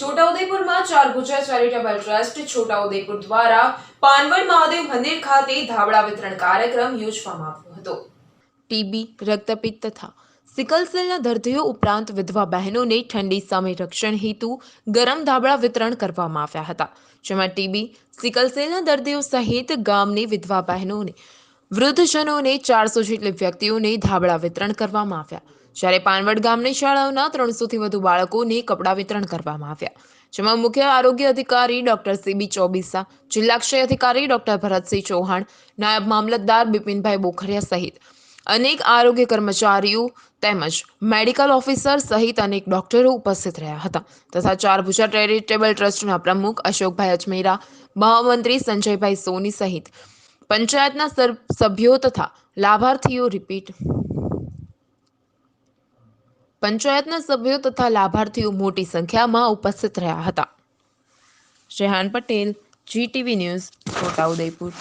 છોટાઉદેપુરમાં ચાર Gujarat charitable trust Chhota Udepur દ્વારા પાનવડ મહાદેવ મંદિર ખાતે ધાબળા વિતરણ કાર્યક્રમ યોજવામાં આવ્યો હતો. ટીબી, રક્તપિત્ત તથા સિકલ દર્દીઓ ઉપરાંત વિધવા બહેનોને ઠંડી સામે રક્ષણ હેતુ ગરમ ધાબળા વિતરણ કરવામાં આવ્યા હતા, જેમાં ટીબી, સિકલ સેલના દર્દીઓ સહિત ગામની વિધવા બહેનોને વૃદ્ધજનોને ચારસો જેટલી વ્યક્તિઓને ધાબળા વિતરણ કરવામાં આવ્યા. જ્યારે પાનવડ ગામની શાળાઓના ત્રણસોથી વધુ બાળકોને કપડાં વિતરણ કરવામાં આવ્યા. જેમાં મુખ્ય આરોગ્ય અધિકારી ડોક્ટર સીબી ચોબીસા, જિલ્લા ક્ષય અધિકારી ડોક્ટર ભરતસિંહ ચૌહાણ, નાયબ મામલતદાર બિપિનભાઈ બોખરિયા સહિત અનેક આરોગ્ય કર્મચારીઓ તેમજ મેડિકલ ઓફિસર સહિત અનેક ડોક્ટરો ઉપસ્થિત રહ્યા હતા તથા ચાર ભુજા ચેરિટેબલ ટ્રસ્ટના પ્રમુખ અશોકભાઈ અજમેરા, મહામંત્રી સંજયભાઈ સોની સહિત પંચાયતના સભ્યો તથા લાભાર્થીઓ રિપીટ પંચાયતના સભ્યો તથા લાભાર્થીઓ મોટી સંખ્યામાં ઉપસ્થિત રહ્યા હતા. Shehan Patel GTV news Chhotaudepur